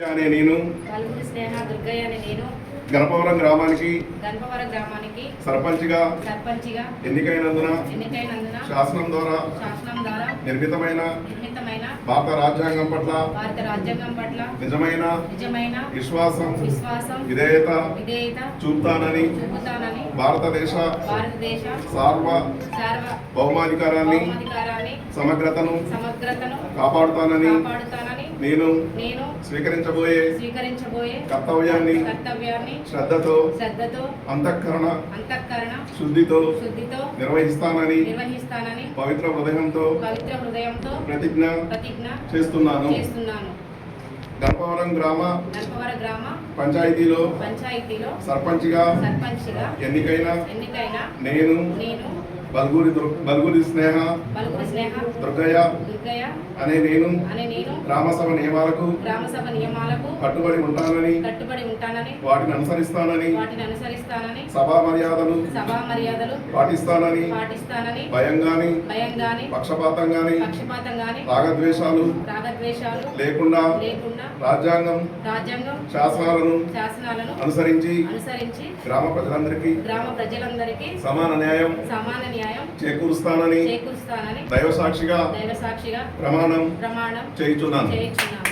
అనే నేను. గణపవరం గ్రామానికి గణపవరం గ్రామానికి సర్పంచ్గా సర్పంచిగా ఎన్నికైనందున ఎన్నికైనందున శాసనం ద్వారా శాసనం ద్వారా నిర్మితమైన నిర్మితమైన భారత రాజ్యాంగం పట్ల భారత రాజ్యాంగం పట్ల నిజమైన నిజమైన విశ్వాసం విశ్వాసం విధేయత విధేయత చూపుతానని చూపుతానని భారతదేశ భారతదేశ సార్వ సార్వ భౌమాధికారాన్ని సమగ్రతను సమగ్రతను కాపాడుతానని కాపాడుతానని నేను నేను స్వీకరించబోయే స్వీకరించబోయే కర్తవ్యాన్ని కర్తవ్యాన్ని శ్రద్ధతో శ్రద్ధతో అంతఃకరణ అంతఃకరణ శుద్ధితో శుద్ధితో నిర్వహిస్తానని నిర్వహిస్తానని పవిత్ర హృదయంతో పవిత్ర హృదయంతో ప్రతిజ్ఞ ప్రతిజ్ఞ చేస్తున్నాను. చేస్తున్నాను. గర్భవరం గ్రామ నల్పవర గ్రామ పంచాయతీలో పంచాయతీలో సర్పంచ్గా సర్పంచ్గా ఎన్నికైన ఎన్నికైన నేను నేను బల్గూరి బల్గూరి స్నేహ దుర్గయ్య అనే నేను అనే నేను గ్రామసభ నియమాలకు గ్రామసభ నియమాలకు కట్టుబడి ఉంటానని కట్టుబడి ఉంటానని వాటిని అనుసరిస్తానని వాటిని అనుసరిస్తానని సభా మర్యాదలు సభా మర్యాదలు పాటిస్తానని పాటిస్తానని భయం గాని భయం గాని పక్షపాతం గాని పక్షపాతం గాని రాగద్వేషాలు రాగద్వేషాలు లేకుండా లేకుండా రాజ్యాంగం రాజ్యాంగం శాసనాలను శాసనాలను అనుసరించి అనుసరించి గ్రామ ప్రజలందరికీ గ్రామ ప్రజలందరికీ సమాన న్యాయం సమాన న్యాయం చేకూరుస్తానని చేకూరుస్తానని దైవ సాక్షిగా దైవ సాక్షిగా ప్రమాణం ప్రమాణం చేయుచున్నాను. చేయించున్నాను.